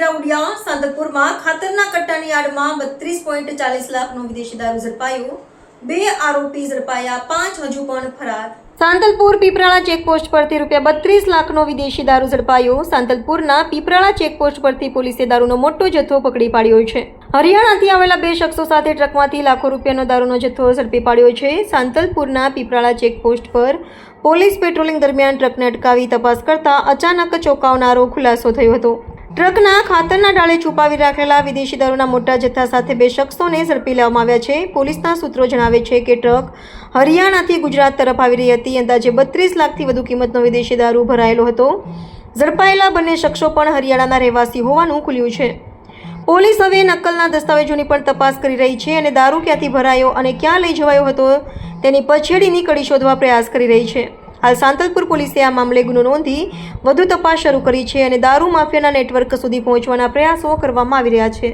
સાંતલપુરમાં ખાતરના કટ્ટાની આડમાં બત્રીસ પોઈન્ટ ચાલીસ લાખનો વિદેશી દારૂ ઝડપાયો. બે આરોપી ઝડપાયા, પાંચ હજુ પણ ફરાર. સાંતલપુર પીપરાળા ચેકપોસ્ટ પરથી રૂપિયા બત્રીસ લાખનો વિદેશી દારૂ ઝડપાયો. સાંતલપુરના પીપરાળા ચેકપોસ્ટ પરથી પોલીસે દારૂનો મોટો જથ્થો પકડી પાડ્યો છે. હરિયાણાથી આવેલા બે શખ્સો સાથે ટ્રકમાંથી લાખો રૂપિયાનો દારૂનો જથ્થો ઝડપી પાડ્યો છે. સાંતલપુરના પીપરાળા ચેકપોસ્ટ પર પોલીસ પેટ્રોલિંગ દરમિયાન ટ્રકને અટકાવી તપાસ કરતા અચાનક ચોંકાવનારો ખુલાસો થયો હતો. ટ્રકના ખાતરના ડાળે છુપાવી રાખેલા વિદેશી દારૂના મોટા જથ્થા સાથે બે શખ્સોને ઝડપી લેવામાં આવ્યા છે. પોલીસના સૂત્રો જણાવે છે કે ટ્રક હરિયાણાથી ગુજરાત તરફ આવી રહી હતી અંદાજે બત્રીસ લાખથી વધુ કિંમતનો વિદેશી દારૂ ભરાયેલો હતો. ઝડપાયેલા બંને શખ્સો પણ હરિયાણાના રહેવાસી હોવાનું ખુલ્યું છે. પોલીસ હવે નકલના દસ્તાવેજોની પણ તપાસ કરી રહી છે અને દારૂ ક્યાંથી ભરાયો અને ક્યાં લઈ જવાયો હતો તેની પછેડીની કડી શોધવા પ્રયાસ કરી રહી છે. હાલ સાંતલપુર પોલીસે આ મામલે ગુનો નોંધી વધુ તપાસ શરૂ કરી છે અને દારૂ માફિયાના નેટવર્ક સુધી પહોંચવાના પ્રયાસો કરવામાં આવી રહ્યા છે.